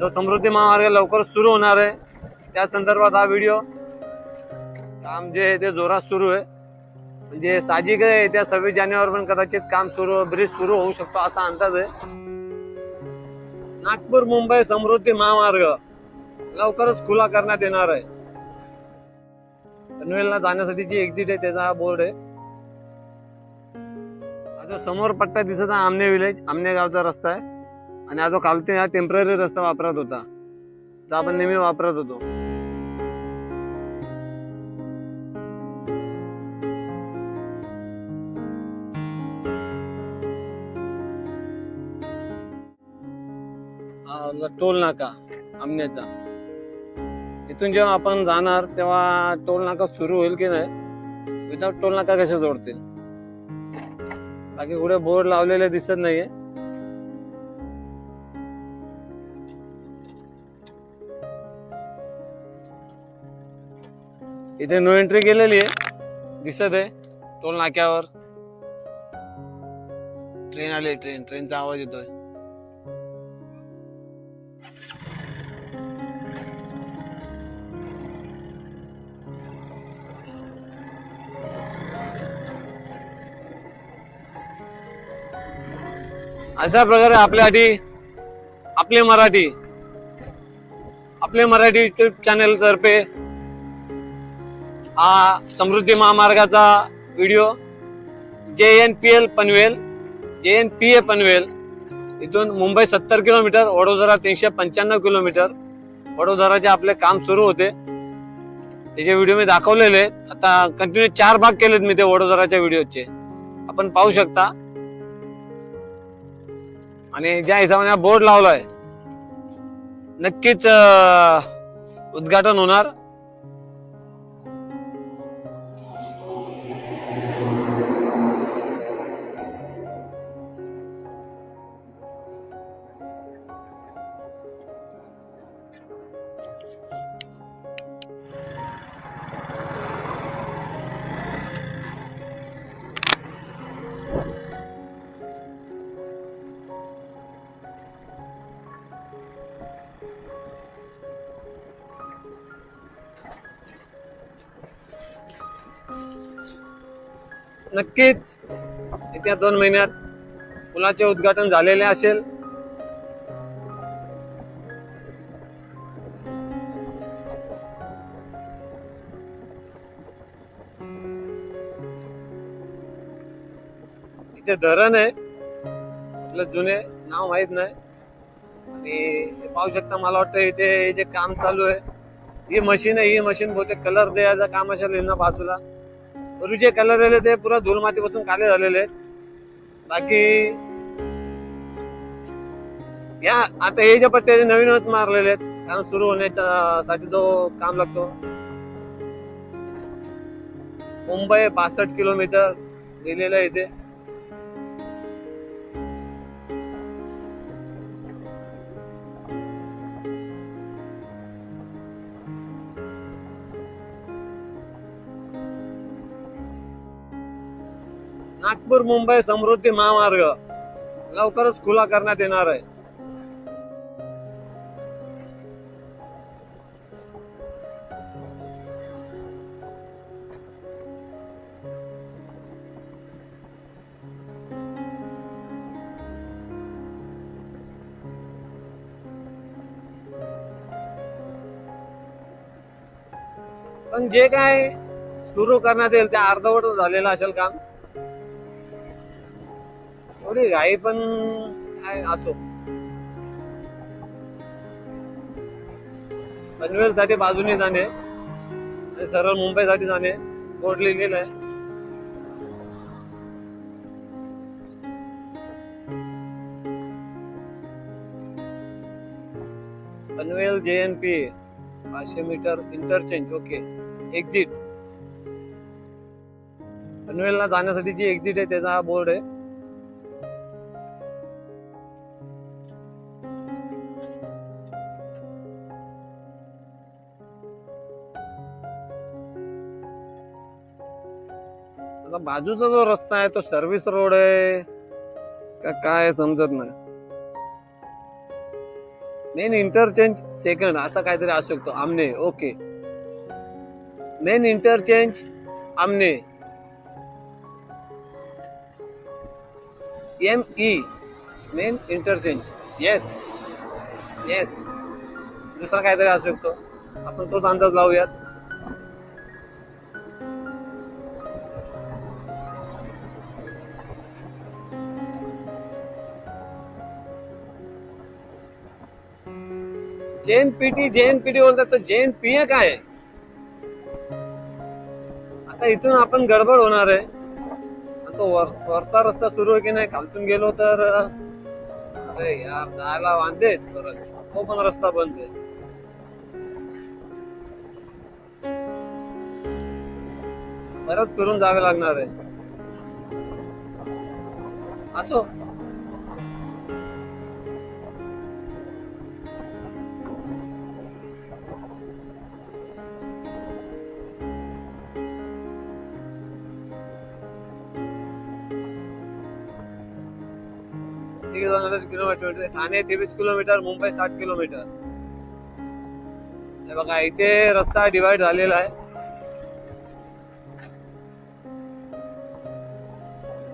जो समृद्धी महामार्ग लवकर सुरू होणार आहे त्या संदर्भात हा व्हिडिओ काम जे आहे ते जोरात सुरू आहे. म्हणजे साहजिक आहे येत्या सव्वीस जानेवारी पण कदाचित काम सुरू ब्रिज सुरू होऊ शकतो असा अंदाज आहे. नागपूर मुंबई समृद्धी महामार्ग लवकरच खुला करण्यात येणार आहे. पनवेलला जाण्यासाठीची एक्झिट आहे त्याचा हा बोर्ड आहे. जो समोर पट्टा दिसत आहे आमने विलेज आमने गावचा रस्ता आहे. आणि हा जो खालते हा टेंपररी रस्ता वापरत होता तो आपण नेहमी वापरत होतो. टोल नाका आमण्याचा. इथून जेव्हा आपण जाणार तेव्हा टोल नाका सुरू होईल की नाही? विदाउट टोल नाका कसे जोडतील? बाकी कुठे बोर्ड लावलेले दिसत नाहीये. इथे नो एंट्री केलेली आहे. दिसत आहे. टोल नाक्यावर. ट्रेन आली ट्रेन ट्रेनचा आवाज येतोय. अशा प्रकारे आपल्यासाठी आपले मराठी आपले मराठी युट्यूब चॅनल तर्फे हा समृद्धी महामार्गाचा video. J N P L Panvel J N P ए पनवेल. इथून मुंबई सत्तर किलोमीटर वडोदरा तीनशे पंच्याण्णव किलोमीटर. वडोदराचे आपले काम सुरू होते. त्याचे व्हिडिओ मी दाखवलेले. आता कंटिन्यू चार भाग केलेत मी ते वडोदराच्या व्हिडिओचे. आपण पाहू शकता. आणि ज्या हिशोबाने बोर्ड लावलाय नक्कीच उद्घाटन होणार. नक्कीच. येत्या दोन महिन्यात पुलाचे उद्घाटन झालेले असेल. इथे धरण आहे. आपलं जुने नाव माहीत नाही. आणि पाहू शकता मला वाटतं इथे हे जे काम चालू आहे ही मशीन आहे. ही मशीन बहुतेक कलर द्यायचं काम असेल यांना बाजूला. पूर्वीचे कलर आले ते पुरा धूल मातीपासून काले झालेले आहेत. बाकी या आता हे जे पत्ते नवीनच मारलेले आहेत कारण सुरू होण्याच्या साठी जो काम लागतो. मुंबई बासष्ट किलोमीटर लिहिलेलं आहे इथे. नागपूर मुंबई समृद्धी महामार्ग. लवकरच खुला करण्यात येणार आहे. पण जे काय सुरू करण्यात येईल ते अर्धवट झालेलं असेल काम. थोडी घाई पण काय असो. पनवेल साठी बाजूने जाणे आणि सरळ मुंबईसाठी जाणे बोर्ड लिहिलेलं आहे पनवेल जे एन पी पाचशे मीटर इंटरचेंज ओके. एक्झिट पनवेलला जाण्यासाठी जी एक्झिट आहे त्याचा हा बोर्ड आहे. बाजूचा जो रस्ता आहे तो सर्व्हिस रोड आहे. का काय समजत नाही. मेन इंटरचेंज सेकंड असा काहीतरी असू शकतो. Aamne okay main interchange Aamne. M E main interchange yes yes दुसरा काहीतरी असू शकतो. आपण तोच अंदाज लावूयात. J N P T J N P T बोलतात तर जैन पीए काय? आता इथून आपण गडबड होणार आहे. आता तो वर वरचा रस्ता सुरू आहे की नाही खालतून गेलो तर अरे यार जायला वांदे परत. तो पण रस्ता बंद आहे. परत फिरून जावे लागणार आहे. असो. ठीक आहे किलोमीटर. ठाणे तेवीस किलोमीटर मुंबई साठ किलोमीटर. हे बघा इथे रस्ता डिवाइड झालेला आहे.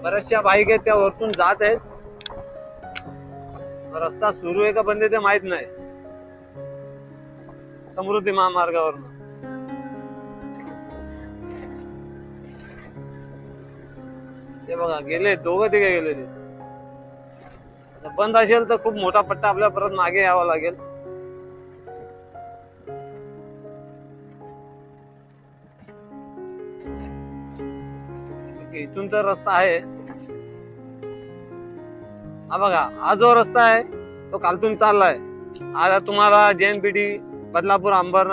बऱ्याचशा बाईक आहेत त्या वरतून जात आहेत. रस्ता सुरू आहे का बंद ते माहीत नाही. समृद्धी महामार्गावर ते बघा गेले दोघं तिघे गेले बंद असेल तर खूप मोठा पट्टा आपल्याला परत मागे यावा लागेल. इथून तर रस्ता आहे. हा बघा हा जो रस्ता आहे तो कालतून चाललाय. आता तुम्हाला जेएनपीटी बदलापूर अंबर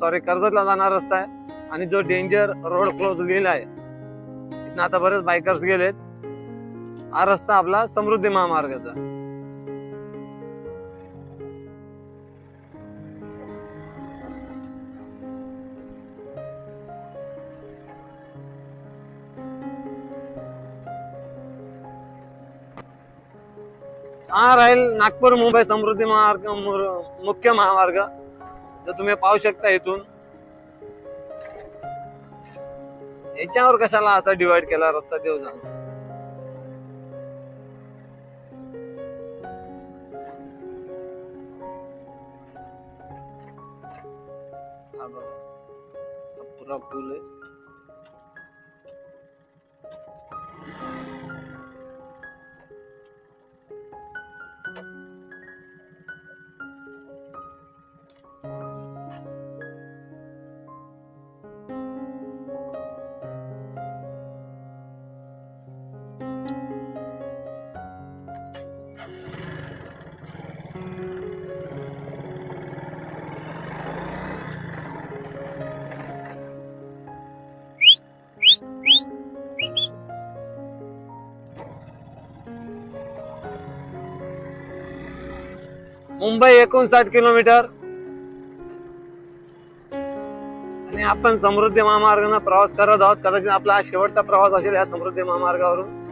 सॉरी कर्जतला जाणारा रस्ता आहे. आणि जो डेंजर रोड क्लोज लिहिला आहे. तिथनं आता बरेच बायकर्स गेलेत. हा रस्ता आपला समृद्धी महामार्गाचा. हा राहील नागपूर मुंबई समृद्धी महामार्ग मुर- मुख्य महामार्ग. जो तुम्ही पाहू शकता इथून. याच्यावर कशाला आता डिवाइड केला रस्ता देव जाणं हा पुरा पूल आहे. मुंबई एकोणसाठ किलोमीटर. आणि आपण समृद्धी महामार्गाने प्रवास करत आहोत. कदाचित आपला हा शेवटचा प्रवास असेल या समृद्धी महामार्गावरून.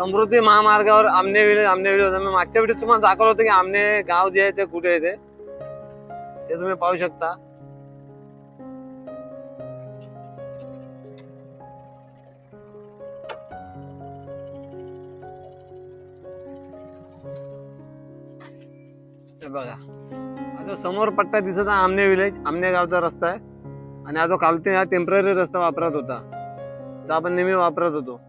समृद्धी महामार्गावर आमने विले आमने विले होता. मागच्या वेळेस तुम्हाला दाखवलं होतं की आमने गाव जे आहे ते कुठे आहे ते. ते तुम्ही पाहू शकता. बघा. आता समोर पट्टा दिसत आहे आमने विलेज आमने गावचा रस्ता आहे. आणि हा जो खालते हा टेंपररी रस्ता वापरत होता. तो आपण नेहमी वापरत होतो.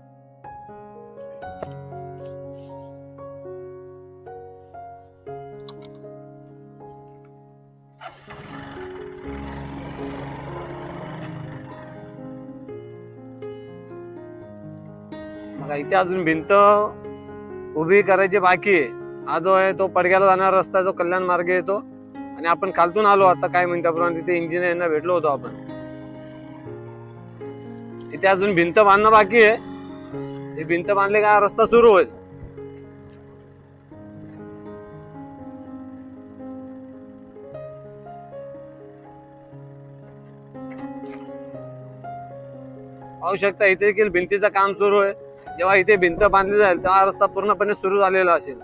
आता इथे अजून भिंत उभी करायची बाकी आहे. हा जो आहे तो पडग्याला जाणारा रस्ता आहे जो कल्याण मार्ग येतो. आणि आपण खालतून आलो आता काय म्हणत्याप्रमाणे तिथे इंजिनियर यांना भेटलो होतो आपण. इथे अजून भिंत बांधणं बाकी आहे. भिंत बांधले का रस्ता सुरू होईल. पाहू शकता इथे देखील भिंतीचं काम सुरू आहे. जेव्हा इथे भिंत बांधली जाईल तेव्हा रस्ता पूर्णपणे सुरू झालेला असेल.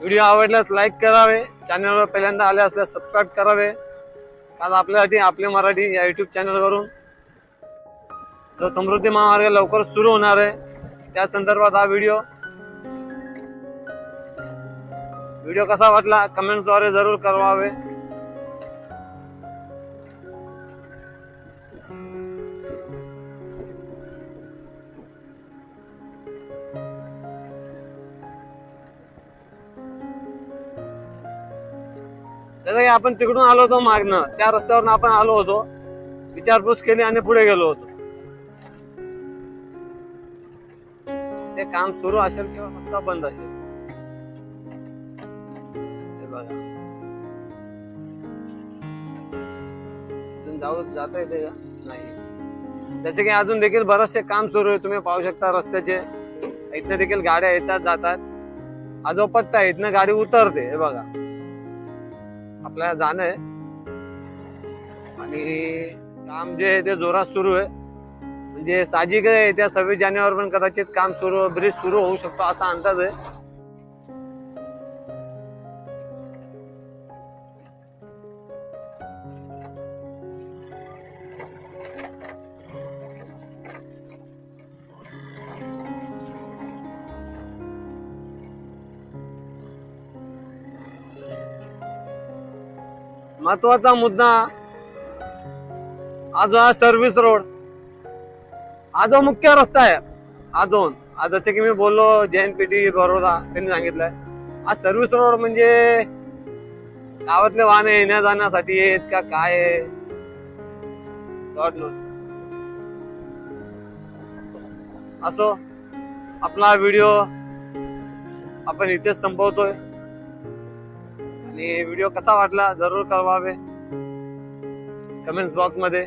व्हिडिओ आवडल्यास लाईक करावे चॅनलवर पहिल्यांदा आले असल्यास सबस्क्राईब करावे. आज आपल्यासाठी आपले मराठी या युट्यूब चॅनलवरून तर समृद्धी महामार्ग लवकर सुरू होणार आहे त्या संदर्भात हा व्हिडिओ व्हिडिओ कसा वाटला? कमेंट्सद्वारे जरूर कळवावे. जसं की आपण तिकडून आलो होतो मागणं त्या रस्त्यावरून आपण आलो होतो विचारपूस केली आणि पुढे गेलो होतो. काम सुरू असेल किंवा रस्ता बंद असेल. हे बघा. अजून जाऊ जाता येते का? नाही. त्याचे की अजून देखील बरेचसे काम सुरू आहे. तुम्ही पाहू शकता रस्त्याचे. इथनं देखील गाड्या येतात जातात. हा जो पट्टा आहे. इथनं गाडी उतरते. हे बघा. आपल्याला जाणं आहे. आणि काम जे आहे ते जोरात सुरू आहे. म्हणजे साहजिक आहे येत्या सव्वीस जानेवारी पण कदाचित काम सुरू ब्रिज सुरू होऊ शकतो असा अंदाज आहे. महत्त्वाचा मुद्दा आज हा सर्व्हिस रोड. हा जो मुख्य रस्ता आहे. हा दोन जसं जसे की मी बोललो जैन पेटी बरोदा त्यांनी सांगितलंय. हा सर्व्हिस रोड म्हणजे गावातले वाहन येण्या जाण्यासाठी आहेत का काय आहे? God असो आपला व्हिडिओ आपण इथेच संपवतोय. आणि व्हिडिओ कसा वाटला जरूर कळवावे. कमेंट्स बॉक्समध्ये.